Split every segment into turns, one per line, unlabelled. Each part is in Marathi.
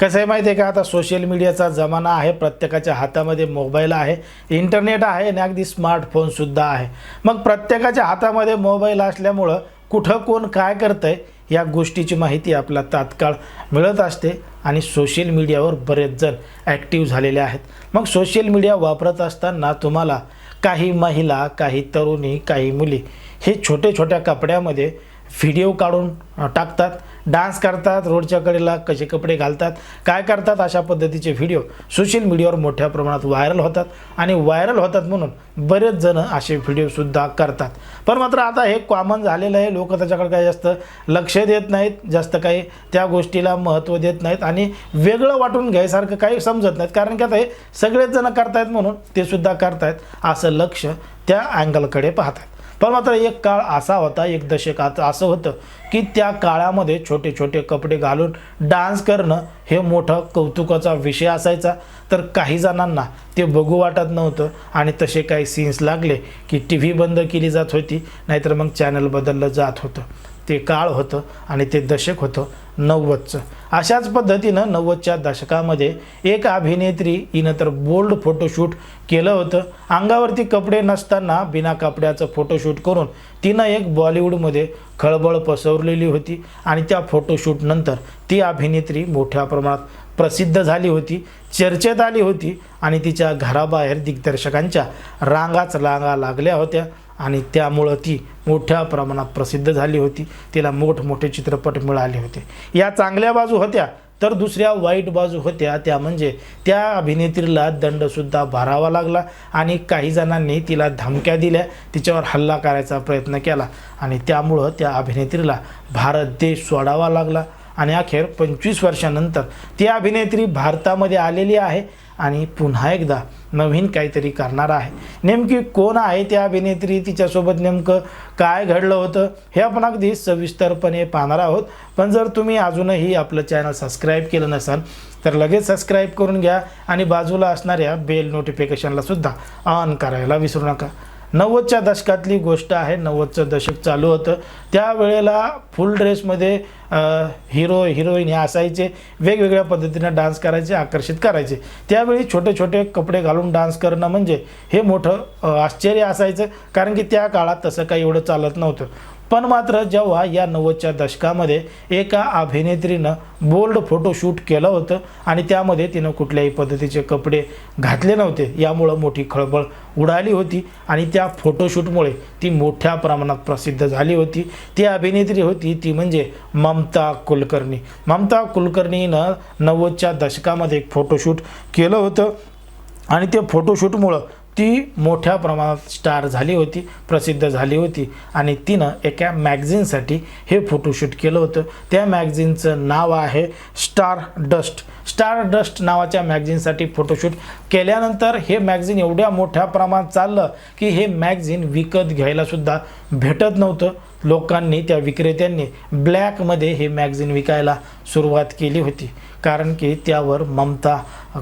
कसं आहे माहिती आहे का? आता सोशल मीडियाचा जमाना आहे प्रत्येकाच्या हातामध्ये मोबाईल आहे. इंटरनेट आहे आणि अगदी स्मार्टफोनसुद्धा आहे. मग प्रत्येकाच्या हातामध्ये मोबाईल असल्यामुळं कुठं कोण काय करतंय या गोष्टीची माहिती आपला तात्काळ मिळत असते आणि सोशल मीडियावर बरेच जण ॲक्टिव्ह झालेले आहेत. मग सोशल मीडिया वापरत असताना तुम्हाला काही महिला काही तरुणी काही मुली हे छोटे छोट्या कपड्यामध्ये व्हिडिओ काढून टाकतात डान्स करतात रोडच्या कडेला कसे कपडे घालतात काय करतात अशा पद्धतीचे व्हिडिओ सोशल मीडियावर मोठ्या प्रमाणात व्हायरल होतात आणि व्हायरल होतात म्हणून बरेच जण असे व्हिडिओसुद्धा करतात. पण मात्र आता हे कॉमन झालेलं आहे. लोक त्याच्याकडे काही जास्त लक्ष देत नाहीत जास्त काही त्या गोष्टीला महत्त्व देत नाहीत आणि वेगळं वाटून घ्यायसारखं काही समजत नाहीत. कारण की आता हे सगळेच जण करतायत म्हणून ते सुद्धा करतायत असं लक्ष त्या अँगलकडे पाहतात पण मात्र एक काळ असा होता एक दशक असं होतं की त्या काळामध्ये छोटे छोटे कपडे घालून डान्स करणं हे मोठं कौतुकाचा विषय असायचा. तर काही जणांना ते बघू वाटत नव्हतं आणि तसे काही सीन्स लागले की टी व्ही बंद केली जात होती नाहीतर मग चॅनल बदललं जात होतं. ते काळ होतं आणि ते दशक होतं नव्वदचं. अशाच पद्धतीनं नव्वदच्या दशकामध्ये एक अभिनेत्री हिनं तर बोल्ड फोटोशूट केलं होतं. अंगावरती कपडे नसताना बिना कपड्याचं फोटोशूट करून तिनं एक बॉलिवूडमध्ये खळबळ पसरलेली होती आणि त्या फोटोशूटनंतर ती अभिनेत्री मोठ्या प्रमाणात प्रसिद्ध झाली होती चर्चेत आली होती आणि तिच्या घराबाहेर दिग्दर्शकांच्या रांगाच रांगा लागल्या होत्या. आणि त्यामुळं ती मोठ्या प्रमाणात प्रसिद्ध झाली होती. तिला मोठमोठे चित्रपट मिळाले होते. या चांगल्या बाजू होत्या तर दुसऱ्या वाईट बाजू होत्या त्या म्हणजे त्या अभिनेत्रीला दंडसुद्धा भरावा लागला आणि काही जणांनी तिला धमक्या दिल्या. तिच्यावर हल्ला करायचा प्रयत्न केला आणि त्यामुळं त्या अभिनेत्रीला भारत देश सोडावा लागला. आणि अखेर पंचवीस वर्षानंतर ती अभिनेत्री भारतामध्ये आलेली आहे. आणि पुन्हा एकदा नवीन काहीतरी करणार आहे. नेमकी कोण आहे त्या अभिनेत्री? तिच्यासोबत नेमकं काय घडलं होतं? हे आपण अगदी सविस्तरपणे पाहणार आहोत. पण जर तुम्ही अजूनही आपलं चॅनल सबस्क्राईब केलं नसाल तर लगेच सबस्क्राईब करून घ्या आणि बाजूला असणाऱ्या बेल नोटिफिकेशनला सुद्धा ऑन करायला विसरू नका. नव्वदच्या दशकातली गोष्ट आहे. नव्वदचं दशक चालू होतं. त्यावेळेला फुल ड्रेसमध्ये हिरो हिरोईन हे असायचे. वेगवेगळ्या पद्धतीनं डान्स करायचे आकर्षित करायचे. त्यावेळी छोटे छोटे कपडे घालून डान्स करणं म्हणजे हे मोठं आश्चर्य असायचं. कारण की त्या काळात तसं काही एवढं चालत नव्हतं. पण मात्र जेव्हा या नव्वदच्या दशकामध्ये एका अभिनेत्रीनं बोल्ड फोटोशूट केलं होतं आणि त्यामध्ये तिनं कुठल्याही पद्धतीचे कपडे घातले नव्हते यामुळं मोठी खळबळ उडाली होती आणि त्या फोटोशूटमुळे ती मोठ्या प्रमाणात प्रसिद्ध झाली होती. ती अभिनेत्री होती ती म्हणजे ममता कुलकर्णी. ममता कुलकर्णीनं नव्वदच्या दशकामध्ये एक फोटोशूट केलं होतं आणि ते फोटोशूटमुळं ती मोठ्या प्रमाणात स्टार झाली होती प्रसिद्ध झाली होती. आणि तिनं एका मॅगझिनसाठी हे फोटोशूट केलं होतं. त्या मॅगझिनचं नाव आहे स्टार डस्ट स्टार डस्ट नावाच्या मॅगझिनसाठी फोटोशूट केल्यानंतर हे मॅगझिन एवढ्या मोठ्या प्रमाणात चाललं की हे मॅगझिन विकत घ्यायलासुद्धा भेटत नव्हतं. लोकांनी त्या विक्रेत्यांनी ब्लॅकमध्ये हे मॅगझिन विकायला सुरुवात केली होती. कारण की त्यावर ममता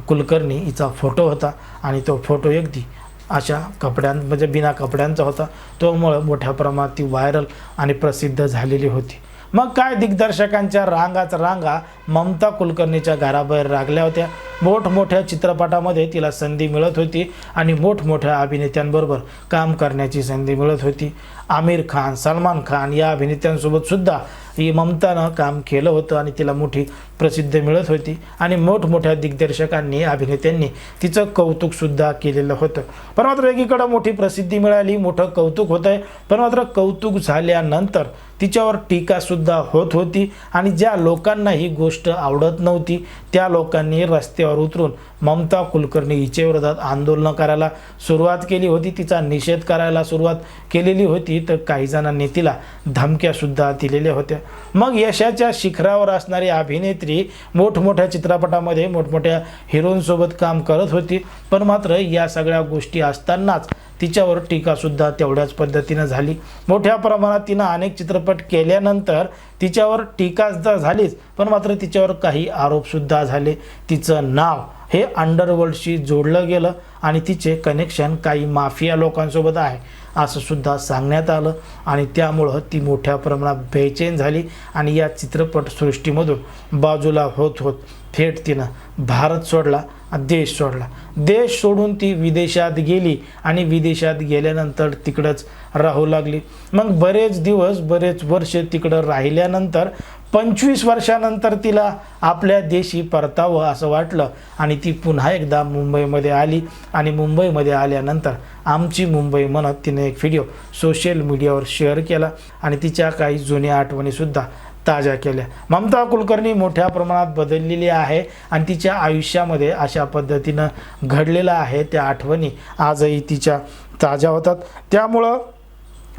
कुलकर्णी हिचा फोटो होता आणि तो फोटो अगदी अशा कपड्यां म्हणजे बिना कपड्यांचा होता. तोमुळं मोठ्या प्रमाणात ती व्हायरल आणि प्रसिद्ध झालेली होती. मग काय दिग्दर्शकांच्या रांगाच रांगा ममता कुलकर्णीच्या घराबाहेर लागल्या होत्या? मोठमोठ्या चित्रपटामध्ये तिला संधी मिळत होती आणि मोठमोठ्या अभिनेत्यांबरोबर काम करण्याची संधी मिळत होती. आमिर खान सलमान खान या अभिनेत्यांसोबतसुद्धा ही ममतानं काम केलं होतं आणि तिला मोठी प्रसिद्धी मिळत होती. आणि मोठमोठ्या दिग्दर्शकांनी अभिनेत्यांनी तिचं कौतुकसुद्धा केलेलं होतं. पण मात्र एकीकडं मोठी प्रसिद्धी मिळाली मोठं कौतुक होतं आहे पण मात्र कौतुक झाल्यानंतर तिच्यावर टीकासुद्धा होत होती आणि ज्या लोकांना ही गोष्ट आवडत नव्हती त्या लोकांनी रस्ते रस्त्यावर उतरून ममता कुलकर्णी हिच्या आंदोलनं करायला सुरुवात केली होती. तिचा निषेध करायला सुरुवात केलेली होती तर काही जणांनी तिला धमक्यासुद्धा दिलेल्या होत्या. मग यशाच्या शिखरावर असणारी अभिनेत्री मोठमोठ्या चित्रपटामध्ये मोठमोठ्या हिरोईनसोबत काम करत होती. पण मात्र या सगळ्या गोष्टी असतानाच तिच्यावर टीकासुद्धा तेवढ्याच पद्धतीनं झाली. मोठ्या प्रमाणात तिनं अनेक चित्रपट केल्यानंतर तिच्यावर टीकासुद्धा झालीच पण मात्र तिच्यावर काही आरोपसुद्धा झाले. तिचं नाव हे अंडरवर्ल्डशी जोडलं गेलं आणि तिचे कनेक्शन काही माफिया लोकांसोबत आहे. असं सुद्धा सांगण्यात आलं आणि त्यामुळं ती मोठ्या प्रमाणात बेचैन झाली आणि या चित्रपटसृष्टीमधून बाजूला होत होत थेट तिनं भारत सोडला देश सोडला. देश सोडून ती विदेशात गेली आणि विदेशात गेल्यानंतर तिकडंच राहू लागली. मग बरेच दिवस बरेच वर्ष तिकडं राहिल्यानंतर पंचवीस वर्षानंतर तिला आपल्या देशी परतावं असं वाटलं आणि ती पुन्हा एकदा मुंबईमध्ये आली आणि मुंबईमध्ये आल्यानंतर आमची मुंबई म्हणत तिने एक व्हिडिओ सोशल मीडियावर शेअर केला आणि तिच्या काही जुन्या आठवणीसुद्धा ताज्या केल्या. ममता कुलकर्णी मोठ्या प्रमाणात बदललेली आहे आणि तिच्या आयुष्यामध्ये अशा पद्धतीनं घडलेलं आहे. त्या आठवणी आजही तिच्या ताज्या होतात. त्यामुळं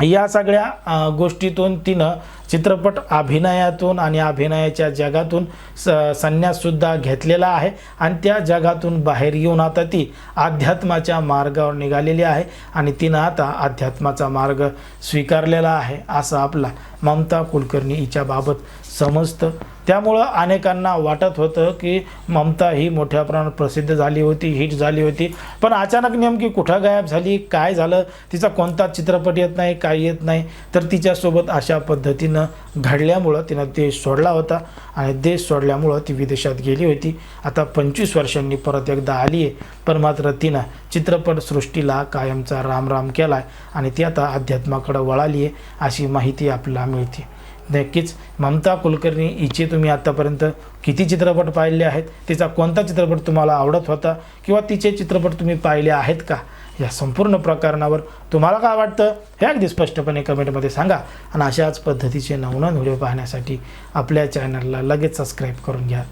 या सगळ्या गोष्टीतून तिनं चित्रपट अभिनयातून आणि अभिनयाच्या जगातून स संन्याससुद्धा घेतलेला आहे. आणि त्या जगातून बाहेर येऊन आता ती अध्यात्माच्या मार्गावर निघालेली आहे आणि तिनं आता अध्यात्माचा मार्ग स्वीकारलेला आहे असं आपला ममता कुलकर्णी हिच्याबाबत समजतं. त्यामुळं अनेकांना वाटत होतं की ममता ही मोठ्या प्रमाणात प्रसिद्ध झाली होती हिट झाली होती. पण अचानक नेमकी कुठं गायब झाली काय झालं? तिचा कोणताच चित्रपट येत नाही काय येत नाही? तर तिच्यासोबत अशा पद्धतीनं घडल्यामुळं तिनं देश सोडला होता आणि देश सोडल्यामुळं ती विदेशात गेली होती. आता पंचवीस वर्षांनी परत एकदा आली आहे पण मात्र तिनं चित्रपटसृष्टीला कायमचा रामराम केला आहे आणि ती आता अध्यात्माकडं वळाली आहे अशी माहिती आपल्याला मिळते. नक्कीच. ममता कुलकर्णी हिचे तुम्ही आत्तापर्यंत किती चित्रपट पाहिले आहेत? तिचा कोणता चित्रपट तुम्हाला आवडत होता? किंवा तिचे चित्रपट तुम्ही पाहिले आहेत का? या संपूर्ण प्रकरणावर तुम्हाला काय वाटतं? हे अगदी स्पष्टपणे कमेंटमध्ये सांगा. आणि अशाच पद्धतीचे नवनवीन व्हिडिओ पाहण्यासाठी आपल्या चॅनलला लगेच सबस्क्राईब करून घ्या.